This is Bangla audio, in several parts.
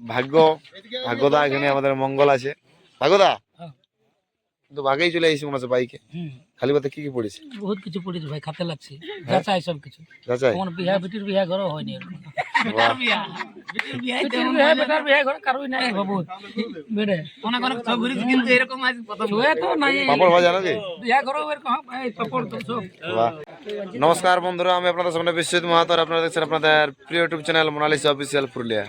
ভাগ্য ভাগ্যদা এখানে আমাদের মঙ্গল আছে। ভাগ্যদা? হ্যাঁ। কিন্তু ভাগেই চলে এসেছি মনে হচ্ছে বাইকে। খালি পথে কি কি পড়েছে? বহুত কিছু পড়েছে ভাই খাতে লাগছে। হ্যাঁ? যাচাই সব কিছু। যাচাই? আমার বিহা বিটির বিহা ঘর হয়নি বিহা। ঘর এরকম আজ প্রথম। তো নাই। পাপড় ভাজা নাকি? বিহা ঘর এরকম এই পাপড় তো সব। নমস্কার বন্ধুরা, আমি আপনাদের সামনে বিশ্বজিৎ মাহাতর আপনারা দেখছেন আপনাদের প্রিয় YouTube channel Monalisa official Purulia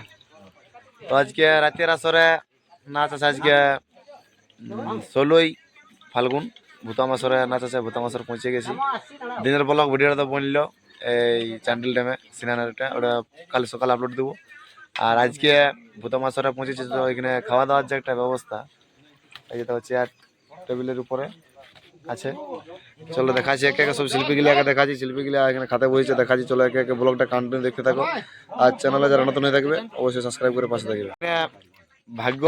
তো আজকে রাতের আসরে নাচ আছে আজকে ষোলোই ফাল্গুন, ভূতাম আসরে নাচ আছে, ভূতাম আসর পৌঁছে গেছি। দিনের ব্লগ ভিডিওটা তো বলল এই চ্যান্ডেল ড্যামে সিনানারটা ওটা কাল সকালে আপলোড দেবো। আর আজকে ভূতাম আসরে পৌঁছেছি তো এখানে খাওয়া দাওয়ার যে একটা ব্যবস্থা, এই যেটা চেয়ার টেবিলের উপরে। আছে। চলো দেখাচ্ছি, একে একে সব শিল্পীগুলি একে দেখাচ্ছি, শিল্পীগুলি এখানে খাতে বসেছে দেখাচ্ছি, চলো একে একে ব্লগটা কন্টিনিউ দেখতে থাকো। আর চ্যানেলে যারা নতুন হয়ে থাকবে, অবশ্যই সাবস্ক্রাইব করে পাশে থাকবে। ভাগ্য,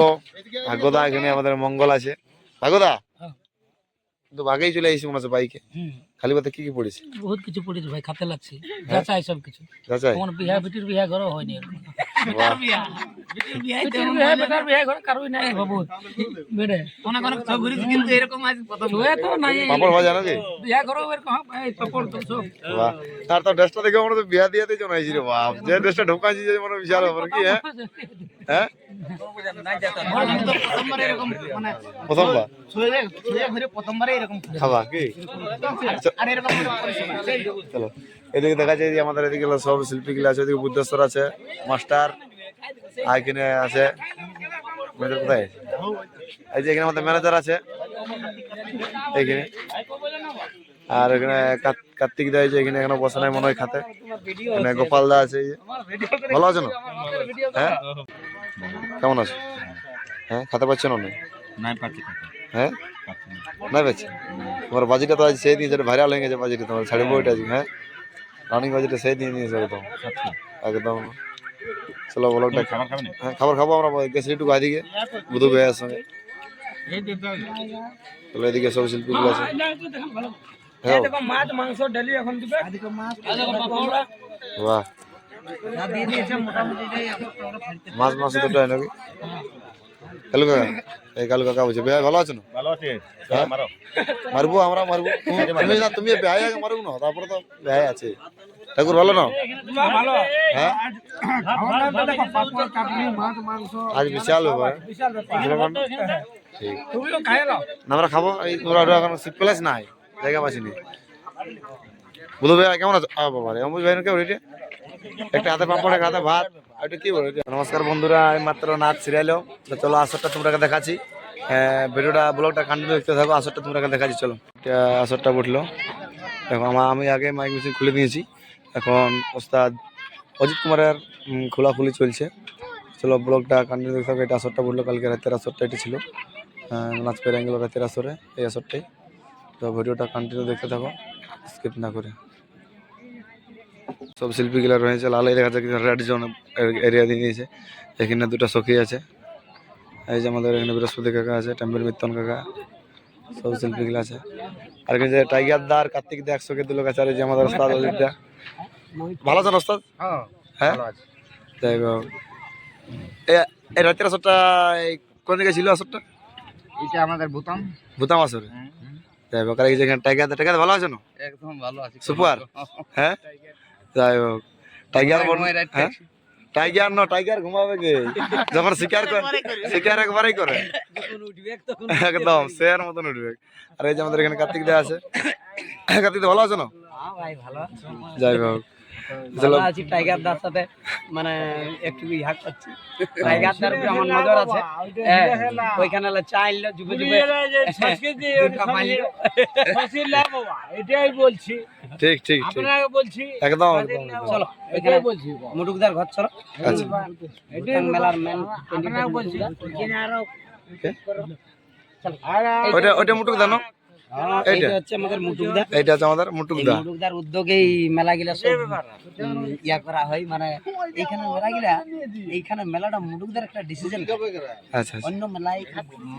ভাগ্যদা এখানে আমাদের মঙ্গল আছে। ভাগ্যদা। কিন্তু ভাগেই চলে এসেছি মনে হচ্ছে বাইকে খালি পথে কি কি পড়েছে? বহুত কিছু পড়েছে ভাই খাতে লাগছে। যাচাই সব কিছু যাচাই? আমার বিহা বিটির বিহা ঘর হয়নি। বিটির বিহা। বেটার বিহা ঘর কারোই নাই বাবু। বেড়ে। অনেক অনেক সব ঘুরেছি কিন্তু এরকম আজ প্রথম। ছুঁয়ে তো নাই। পাপড় ভাজা নাকি? বিহা ঘর এরকম এই পাপড় তো সব। বাহ। তার তো ড্রেসটা দেখে মনে হচ্ছে বিয়া দিয়ে দিয়ে জনাইছি রে বাপ। যে ড্রেসটা ঢোকাইছি যে মনে হয় বিশাল ব্যাপার। কি হ্যাঁ? হ্যাঁ? প্রথমবার? খাবা কি? চলো এদিকে দেখা যায় যে আমাদের এদিকে সব শিল্পীগুলো আছে এদিকে বুদ্ধেশ্বর আছে মাস্টার আর এখানে আছে। ম্যানেজার কোথায়? আছে? এই যে এখানে আমাদের ম্যানেজার আছে এইখানে। আর এখানে কার্তিক দা যে এখানে এখানে বসে নাই মনে হয় খাতে। এখানে গোপাল দা আছে ভালো আছে না? হ্যাঁ? কেমন আছে? হ্যাঁ খাতে পাচ্ছ না অনেক? নাই পাচ্ছি হ্যাঁ? না। পাচ্ছি তোমার বাজিটা তো আজ সেই দিয়েছে ভাইরাল হয়ে গেছে বাজিটা তোমার ছাড়বো ওইটা আজকে হ্যাঁ? রানিং বাজিটা সেই দিয়ে নিয়েছে একদম। একদম। চলো ব্লগটা খাবার খাবে না হ্যাঁ খাবার খাব আমরা গেছি একটু এদিকে বুধু ভাইয়ের সঙ্গে। চলো এদিকে সব শিল্পীগুলো আছে। হ্যাঁ। মাছ মাংস ডালি এখন দিবে। বাহ দিয়ে দিয়েছে মোটামুটি মাছ মাছ দুটো নাকি? কালু কাকা এই কালু কাকা বলছে ভাই ভালো আছো না? ভালো আছে। হ্যাঁ? মারবো আমরা মারবো। তুমি তুমি না তুমি ভাই আগে মারবো না? তারপরে তো ভাই আছে। ঠাকুর ভালো না? হ্যাঁ? আজ বিশাল ব্যাপার। বিশাল ব্যাপার? ঠিক তুমিও খাই নাও না, আমরা খাব। এই তোমরা এখন সিট প্লেস নাই জায়গা পাচ্ছিনি বুধু ভাই কেমন আছো? বাবা রে অম্বুজ ভাই কেমন রেটে একটা হাতে পাঁপড় একটা হাতে ভাত। এটা কি বলে? নমস্কার বন্ধুরা এই মাত্র নাচ সিরিয়ালো তো চলো আসরটা তোমরা দেখাচ্ছি। হ্যাঁ, ভিডিওটা ব্লগটা কন্টিনিউ দেখতে থাকো আসরটা তোমরা দেখাচ্ছি চলো। আসরটা উঠল। এখন আমার আমি আগে মাইক মেশিন খুলে দিয়েছি। এখন ওস্তাদ অজিত কুমারের খোলাখুলি চলছে। চলো ব্লগটা কন্টিনিউ দেখতে থাকো এটা আসরটা উঠল কালকে রাতের আসরটা এটা ছিল। আহ, নাচ পেরে গেল রাতের আসরে এই আসরটাই। তো ভিডিওটা কন্টিনিউ দেখতে থাকো স্কিপ না করে। সব শিল্পীগুলো রয়েছে লাল দেখা যাচ্ছে রেড জোন এরিয়া দিয়ে দিয়েছে। এখানে দুটো সখী আছে। এই যে আমাদের এখানে বৃহস্পতি কাকা আছে টেম্পেল মিত্তন কাকা সব শিল্পীগুলো আছে। আর এখানে যে টাইগার দা আর কার্তিক দা একশো দুলো কাছে আর এই যে আমাদের ওস্তাদ অজিত দা। ভালো আছেন ওস্তাদ? হ্যাঁ যাই হোক। এই রাতের আসরটা কোন দিকে ছিল আসরটা? এটা আমাদের ভুতাম। ভূতাম আসরে? যাই হোক আর এই যে এখানে টাইগার দা টাইগার ভালো আছে না একদম ভালো আছে। সুপার? হ্যাঁ? যাই হোক। টাইগার হ্যাঁ? টাইগার না টাইগার ঘুমাবে কে? যখন শিকার করে শিকার একবারই করে। একদম শেয়ার মতন উঠবে। আর এই যে আমাদের এখানে কার্তিক দা আছে। কার্তিক দা ভালো আছো না? হ্যাঁ ভাই ভালো যাই হোক। আছি টাইগার দার সাথে মানে একটু ইহা করছি। টাইগার দার উপরে আমার নজর আছে। হ্যাঁ, ওইখানে যুগে। এটাই বলছি। ঠিক ঠিক ঠিক। আপনাকে বলছি একদম চলো এটাই বলছি। মুটুকদার ঘর চলো। আচ্ছা। মেলার মেন আপনাকে বলছি। ওইটা ওইটা মুটুক দানো এইটা। হচ্ছে আমাদের মুটুকদার। সব ইয়া করা হয়। মানে এইখানে মেলা গিলা এইখানে মেলাটা মুটুকদার একটা ডিসিশন আচ্ছা আচ্ছা। অন্য মেলায়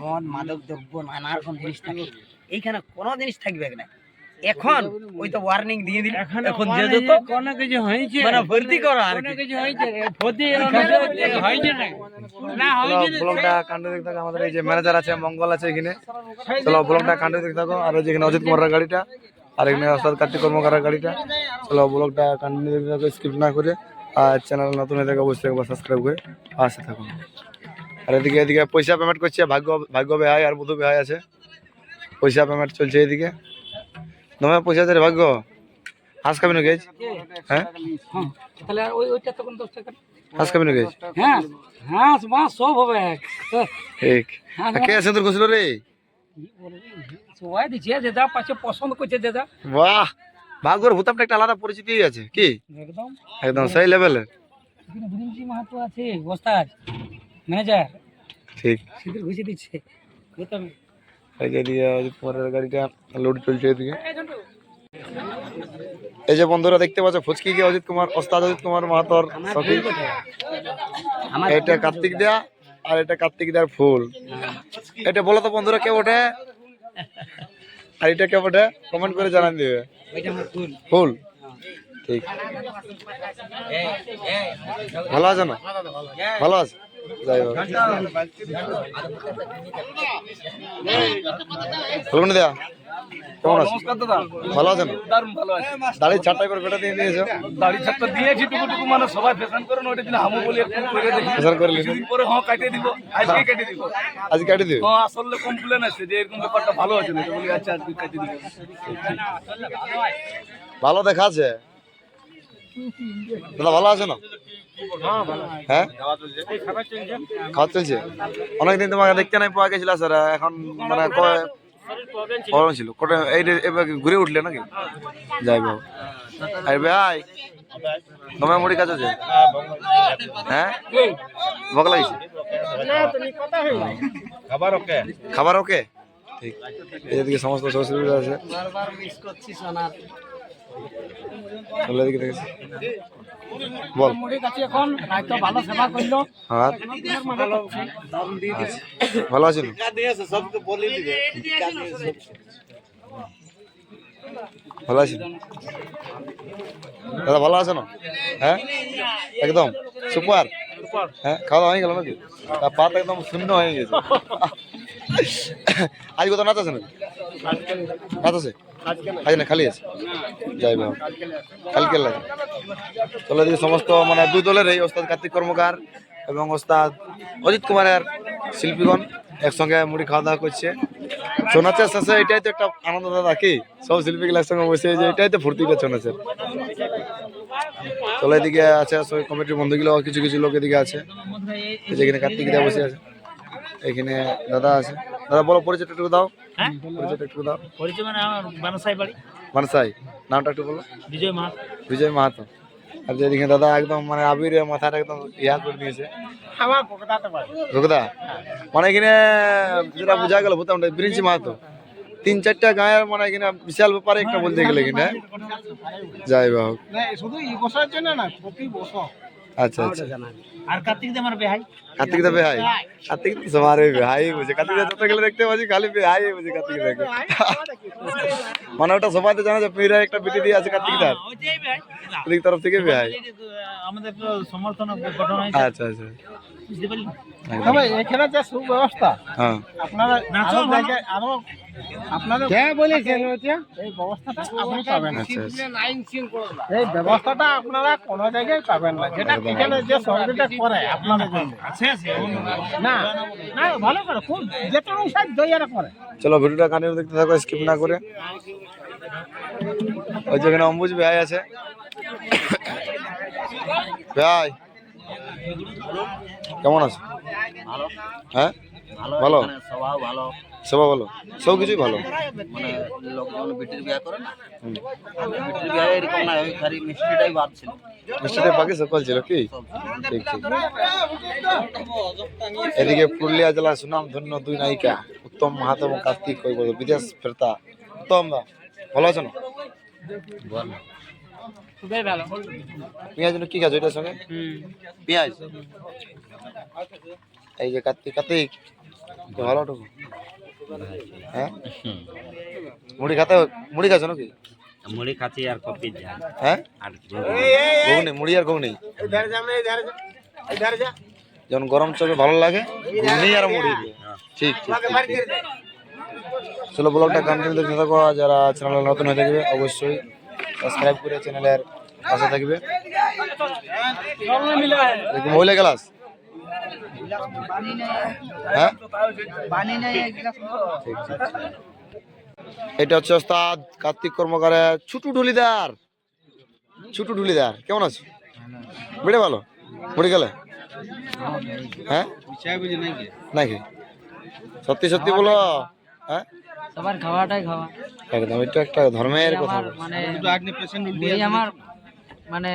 মদ মাদক দ্রব্য নানা রকম জিনিস থাকে। এইখানে কোনো জিনিস থাকবে না। এখন ওই তো ওয়ার্নিং দিয়ে দিল। এখন যে যত কোনো কিছু হয়েছে। মানে ভর্তি করো আর কোনো। কিছু হয়েছে। ভর্তি হয়েছে না না ব্লগটা কাণ্ড দেখতে থাকো। আমাদের এই যে ম্যানেজার আছে মঙ্গল আছে এখানে। চলো ব্লগটা কাণ্ড দেখতে থাকো। আর ওই যে এখানে অজিত কুমারের গাড়িটা আর এখানে অস্তাদ কার্তিক কর্মকারের গাড়িটা। চলো ব্লগটা কাণ্ড দেখতে থাকো স্কিপ না করে। আর চ্যানেল নতুন হয়ে থাকে অবশ্যই একবার সাবস্ক্রাইব করে আসতে থাকুন আর এদিকে এদিকে পয়সা পেমেন্ট করছে। ভাগ্য ভাগ্য বেহাই আর বুধু বেহাই আছে। পয়সা পেমেন্ট চলছে এদিকে। দমে পয়সা আছে রে ভাগ্য। হাঁস খাবি না গেছ হ্যাঁ? তাহলে আর ওই ওইটা তখন দশ টাকা হাঁস খাবি না গেছ হ্যাঁ হ্যাঁ মাছ সব হবে। ঠিক। হ্যাঁ, কে সিঁদুর ঘষলো রে? সবাই যে যা পাচ্ছে পছন্দ করছে যা বাহ! ভাগ্যর ভূতাপটা একটা আলাদা পরিচিতি আছে কি? একদম। একদম সেই লেভেলের এখানে বিরিঞ্চি মাহাতো আছে ওস্তাদ ম্যানেজার ঠিক। সিঁদুর ঘুষে দিচ্ছে। বুঝতাম কুমারের গাড়িটা লোড চলছে এদিকে। এই যে বন্ধুরা দেখতে ফুচকি অজিত কুমার, ওস্তাদ অজিত কুমার এটা কার্তিক দেয়া আর এটা কার্তিক ফুল। এটা বলো তো বন্ধুরা কে আর এটা কে কমেন্ট করে জানান দিবে। ফুল। ঠিক। ভালো আছে না? ভালো আছে? দেয়া কেমন আছে? ভালো আছেন? আছে। দাড়ি করে বেটা দিয়ে দিয়েছ? দাড়ি দিয়েছি টুকু টুকু মানে সবাই ফ্যাশন করে না দিন হামু বলি একটু করে দেখি। প্রচার করে নিন পরে হ্যাঁ কাটিয়ে দিব। আজকে কেটে দিব। আজ কাটি দিবে? হ্যাঁ আসলে কমপ্লেন আছে যে এরকম ব্যাপারটা ভালো আছে না তো বলি আচ্ছা আজকে কাটিয়ে দিব। ভালো দেখাচ্ছে দাদা ভালো আছে না? হ্যাঁ? খাওয়া চলছে? অনেকদিন তোমাকে দেখতে নাই পাওয়া গেছিল স্যার এখন মানে কয় প্রবলেম ছিল। কোটা এই ঘুরে উঠলে নাকি? যাই বাবু আরে ভাই তোমার মুড়ি কাজ আছে? হ্যাঁ? ভোগ লাগিছে? খাবার ওকে? ঠিক। এদিকে সমস্ত সুবিধা আছে। বারবার মিস বল। ভালো হ্যাঁ। ভালো আছেন? ভালো আছেন? দাদা ভালো আছে না হ্যাঁ? একদম? সুপার? হ্যাঁ খাওয়া দাওয়া হয়ে গেল নাকি? পাত একদম শূন্য হয়ে গেছে। আজ কত নাচ আছে নাকি? নাচ আছে না, খালি আছে? যাই বাবু। কালকে লাগে। চলে দিকে সমস্ত মানে দুই দলের এই ওস্তাদ কার্তিক কর্মকার এবং ওস্তাদ অজিত কুমারের শিল্পীগণ একসঙ্গে মুড়ি খাওয়া দাওয়া করছে। ছৌ নাচের শেষে এটাই তো একটা আনন্দ দাদা, কি? সব শিল্পীগুলো একসঙ্গে বসে যে এটাই তো ফুর্তিটা ছৌ নাচের চলো এদিকে আছে কমিটির বন্ধুগুলো, কিছু কিছু লোক এদিকে আছে। যেখানে কার্তিক দা বসে আছে। এখানে দাদা আছে। দাদা, বলো পরিচয়টা একটু দাও। পরিচয়টা একটু দাও। পরিচয় মানে আমার বানাসাই বাড়ি। মানসাই নামটা একটু বলো। বিজয় বিজয় মাহাতো। আর যেদিকে দাদা একদম মানে আবির মাথাটা একদম ইয়া করে দিয়েছে রুকদা মানে এখানে যেটা বোঝা গেল বুঝতাম না মাহাতো। তিন চারটা গায়ের মানে এখানে বিশাল ব্যাপারে একটা বলতে গেলে এখানে। যাই হোক। শুধু এই বছরের জন্য না প্রতি বছর। আচ্ছা আচ্ছা। আর কার্তিক দে আমার বেহাই। কার্তিক দা ভাই কার্তিক তো সবার ভাই বুঝে। কার্তিক দা যত গেলে দেখতে পাচ্ছি খালি ভাই বুঝে কার্তিক দাকে মানে ওটা সবাই তো জানা যে পীরা একটা বিটি দিয়ে আছে কার্তিক তরফ থেকে ভাই আমাদের সমর্থন গঠন হয়েছে। আচ্ছা আচ্ছা। বুঝতে পারলি? একদম। এখানে যে সুব্যবস্থা হ্যাঁ। আপনারা আরও জায়গায় আরও আপনারা কে বলেছেন এই ব্যবস্থাটা আপনি পাবেন আচ্ছা আচ্ছা। এই ব্যবস্থাটা আপনারা কোনো জায়গায় পাবেন না। যেটা এখানে যে সহযোগিতা করে আপনাদের জন্য না না ভালো করে খুব যেটা অনুসার দইয়ারা করে। চলো ভিডিওটা কান্টিনিউ দেখতে থাকো স্কিপ না করে। ওই যেখানে অম্বুজ ভাই আছে। ভাই কেমন আছো? হ্যাঁ? ভালো স্বভাব ভালো। সবাই ভালো? সব কিছুই ভালো। মানে লোকজন বিটির বিয়ে করে না? হুম। বিটির বিয়ে এরকম না ওই খালি মিষ্টিটাই বাদ ছিল। মিষ্টিতে বাকি সকল ছিল কি? ঠিক ঠিক। এদিকে পুরুলিয়া জেলার সুনাম ধন্য দুই নায়িকা উত্তম মাহাতো এবং কার্তিক কই বলো বিদেশ ফেরতা। উত্তম দা ভালো আছো না? খুবই ভালো। পেঁয়াজ কি খাচ্ছ এটার সঙ্গে? পেঁয়াজ। এই যে কার্তিক কার্তিক ভালো টুকু হ্যাঁ? মুড়ি খাতে মুড়ি খাচ্ছ নাকি? মুড়ি খাচ্ছি আর কপি হ্যাঁ? আর ঘুগনি। মুড়ি আর ঘুগনি? যখন গরম চপে ভালো লাগে ঘুগনি আর মুড়ি। ঠিক ঠিক। চলো ব্লগটা কন্টিনিউ দেখতে থাকো। যারা চ্যানেলে নতুন হয়ে থাকবে অবশ্যই সাবস্ক্রাইব করে চ্যানেলের পাশে থাকবে। মহিলা ক্লাস হ্যাঁ। এটা হচ্ছে ওস্তাদ কার্তিক কর্মকারের ছুটু ঢুলিদার ছুটু ঢুলিদার কেমন আছো বেড়ে ভালো মুড়ি গেলে হ্যাঁ নাকি সত্যি সত্যি বলো হ্যাঁ সবার খাওয়াটাই খাওয়া একদম এটা একটা ধর্মের কথা মানে আমার মানে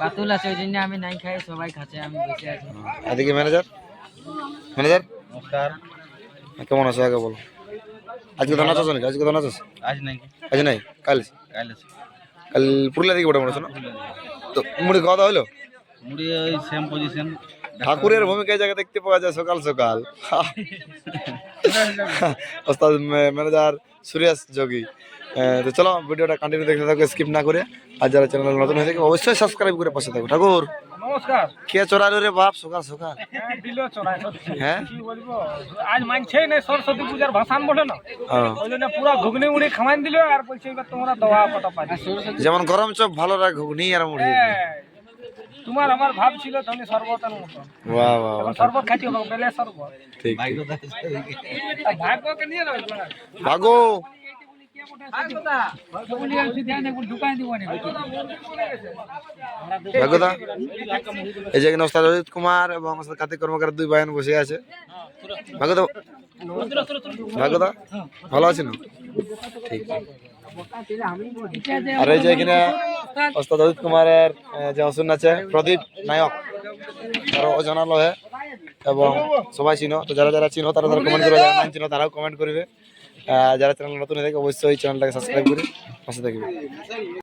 বাতুল আছে ওই জন্য আমি নাই খাই সবাই খাচ্ছে আমি বসে আছি। এদিকে ম্যানেজার? ম্যানেজার? নমস্কার। কেমন আছো আগে বলো। আজকে তো নাচ আছে নাকি? আজকে তো নাচ আছে আজ নাই। আজ নাই? কাল? কাল কাল পুরুলিয়া থেকে ওটা মনে হচ্ছে না? তো মুড়ি খাওয়া দাওয়া হলো? মুড়ি ওই সেম পজিশন ঠাকুরের ভূমিকা এই জায়গায় দেখতে পাওয়া যায় সকাল সকাল। ওস্তাদ ম্যানেজার সুরেশ যোগী। তো চলো ভিডিওটা কন্টিনিউ দেখতে থাকো স্কিপ না করে। আর যারা চ্যানেল নতুন হয়ে থাকে অবশ্যই সাবস্ক্রাইব করে পাশে থাকো। ঠাকুর নমস্কার। কে চড়ালো রে বাপ? সকাল সকাল। হ্যাঁ হ্যাঁ? কি বলব? আজ মানছেই না সরস্বতী পূজার ভাসান বলে না? হ্যাঁ। ওই জন্য পুরো ঘুগনি মুড়ি খাওয়াই দিল আর বলছে এবার তোমরা দেওয়া কটা পাই যেমন গরম চপ ভালো রাখ ঘুগনি আর মুড়ি। তোমার আমার ভাব ছিল তুমি সর্বতের মতো বাহ বাহ সর্বত খাইতে হবে বেলে সর্বত ঠিক ভাগ্যকে নিয়ে নেবে ভাগো এই যে ওস্তাদ কুমার এবং কার্তিক কর্মকার দুই বায়ন বসে আছে। ভাগ্যদা ভাগ্যদা ভালো আছেন ঠিক। আর এই যে এখানে ওস্তাদ অজিত কুমারের যে অসুন আছে প্রদীপ নায়ক, তারও অজানালো হে এবং সবাই চিনো। তো যারা যারা চিনো, তারা তারা কমেন্ট করবে যারা চিনো, তারাও কমেন্ট করবে। যারা চ্যানেল নতুন হয়ে থাকে, অবশ্যই চ্যানেলটাকে সাবস্ক্রাইব করে পাশে থাকবে।